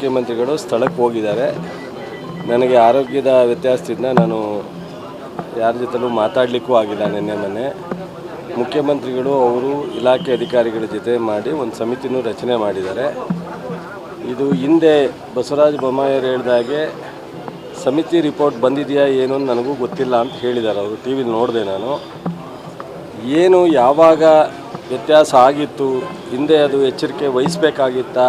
ಮುಖ್ಯಮಂತ್ರಿಗಳು ಸ್ಥಳಕ್ಕೆ ಹೋಗಿದ್ದಾರೆ. ನನಗೆ ಆರೋಗ್ಯದ ವ್ಯತ್ಯಾಸದಿಂದ ನಾನು ಯಾರ ಜೊತೆಲೂ ಮಾತಾಡಲಿಕ್ಕೂ ಆಗಿಲ್ಲ ನಿನ್ನೆ ಮೊನ್ನೆ. ಮುಖ್ಯಮಂತ್ರಿಗಳು ಅವರು ಇಲಾಖೆ ಅಧಿಕಾರಿಗಳ ಜೊತೆ ಮಾಡಿ ಒಂದು ಸಮಿತಿನೂ ರಚನೆ ಮಾಡಿದ್ದಾರೆ. ಇದು ಹಿಂದೆ ಬಸವರಾಜ ಬೊಮ್ಮಾಯಿಯವರು ಹೇಳಿದಾಗೆ ಸಮಿತಿ ರಿಪೋರ್ಟ್ ಬಂದಿದೆಯಾ ಏನು ನನಗೂ ಗೊತ್ತಿಲ್ಲ ಅಂತ ಹೇಳಿದ್ದಾರೆ ಅವರು. ಟಿ ವಿಲಿ ನೋಡಿದೆ ನಾನು. ಏನು ಯಾವಾಗ ವ್ಯತ್ಯಾಸ ಆಗಿತ್ತು, ಹಿಂದೆ ಅದು ಎಚ್ಚರಿಕೆ ವಹಿಸಬೇಕಾಗಿತ್ತಾ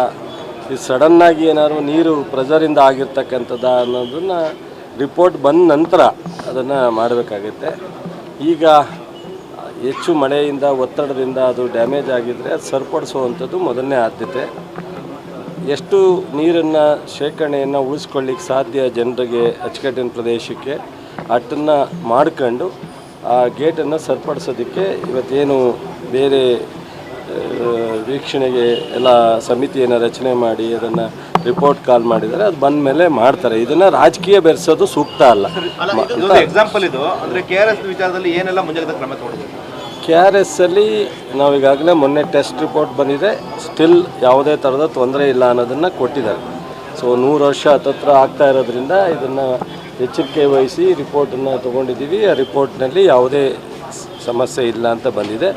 ಇದು ಸಡನ್ನಾಗಿ ಏನಾದ್ರು ನೀರು ಪ್ರೆಜರಿಂದ ಆಗಿರ್ತಕ್ಕಂಥದ್ದು ಅನ್ನೋದನ್ನು ರಿಪೋರ್ಟ್ ಬಂದ ನಂತರ ಅದನ್ನು ಮಾಡಬೇಕಾಗುತ್ತೆ. ಈಗ ಹೆಚ್ಚು ಮಳೆಯಿಂದ, ಒತ್ತಡದಿಂದ ಅದು ಡ್ಯಾಮೇಜ್ ಆಗಿದ್ದರೆ ಅದು ಸರಿಪಡಿಸುವಂಥದ್ದು ಮೊದಲನೇ ಆದ್ಯತೆ. ಎಷ್ಟು ನೀರನ್ನು ಶೇಖರಣೆಯನ್ನು ಉಳಿಸ್ಕೊಳ್ಳಿಕ್ಕೆ ಸಾಧ್ಯ ಜನರಿಗೆ ಅಚ್ಚುಕಟ್ಟಿನ ಪ್ರದೇಶಕ್ಕೆ, ಅಟ್ಟನ್ನು ಮಾಡ್ಕೊಂಡು ಆ ಗೇಟನ್ನು ಸರಿಪಡಿಸೋದಕ್ಕೆ ಇವತ್ತೇನು ಬೇರೆ ವೀಕ್ಷಣೆಗೆ ಎಲ್ಲ ಸಮಿತಿಯನ್ನು ರಚನೆ ಮಾಡಿ ಅದನ್ನು ರಿಪೋರ್ಟ್ ಕಾಲ್ ಮಾಡಿದರೆ ಅದು ಬಂದ ಮೇಲೆ ಮಾಡ್ತಾರೆ. ಇದನ್ನು ರಾಜಕೀಯ ಬೆರೆಸೋದು ಸೂಕ್ತ ಅಲ್ಲ. ಎಕ್ಸಾಂಪಲ್ ಇದು. ಅಂದರೆ ಕೆ ಆರ್ ಎಸ್ ವಿಚಾರದಲ್ಲಿ ಏನೆಲ್ಲ ಮುಂಜಾಗ್ರತಾ ಕ್ರಮ ತಗೊಳ್ಬೇಕು? ಕೆ ಆರ್ ಎಸ್ಸಲ್ಲಿ ನಾವು ಈಗಾಗಲೇ ಮೊನ್ನೆ ಟೆಸ್ಟ್ ರಿಪೋರ್ಟ್ ಬಂದಿದೆ. ಸ್ಟಿಲ್ ಯಾವುದೇ ಥರದ ತೊಂದರೆ ಇಲ್ಲ ಅನ್ನೋದನ್ನು ಕೊಟ್ಟಿದ್ದಾರೆ. ಸೊ ನೂರು ವರ್ಷ ಹತ್ತತ್ರ ಆಗ್ತಾ ಇರೋದ್ರಿಂದ ಇದನ್ನು ಎಚ್ಚರಿಕೆ ವಹಿಸಿ ರಿಪೋರ್ಟನ್ನು ತೊಗೊಂಡಿದ್ದೀವಿ. ಆ ರಿಪೋರ್ಟ್ನಲ್ಲಿ ಯಾವುದೇ ಸಮಸ್ಯೆ ಇಲ್ಲ ಅಂತ ಬಂದಿದೆ.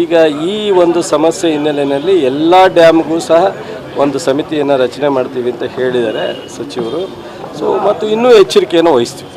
ಈಗ ಈ ಒಂದು ಸಮಸ್ಯೆ ಹಿನ್ನೆಲೆಯಲ್ಲಿ ಎಲ್ಲ ಡ್ಯಾಮ್ಗೂ ಸಹ ಒಂದು ಸಮಿತಿಯನ್ನು ರಚನೆ ಮಾಡ್ತೀವಿ ಅಂತ ಹೇಳಿದ್ದಾರೆ ಸಚಿವರು. ಸೊ ಮತ್ತು ಇನ್ನೂ ಎಚ್ಚರಿಕೆಯನ್ನು ವಹಿಸ್ತೀವಿ.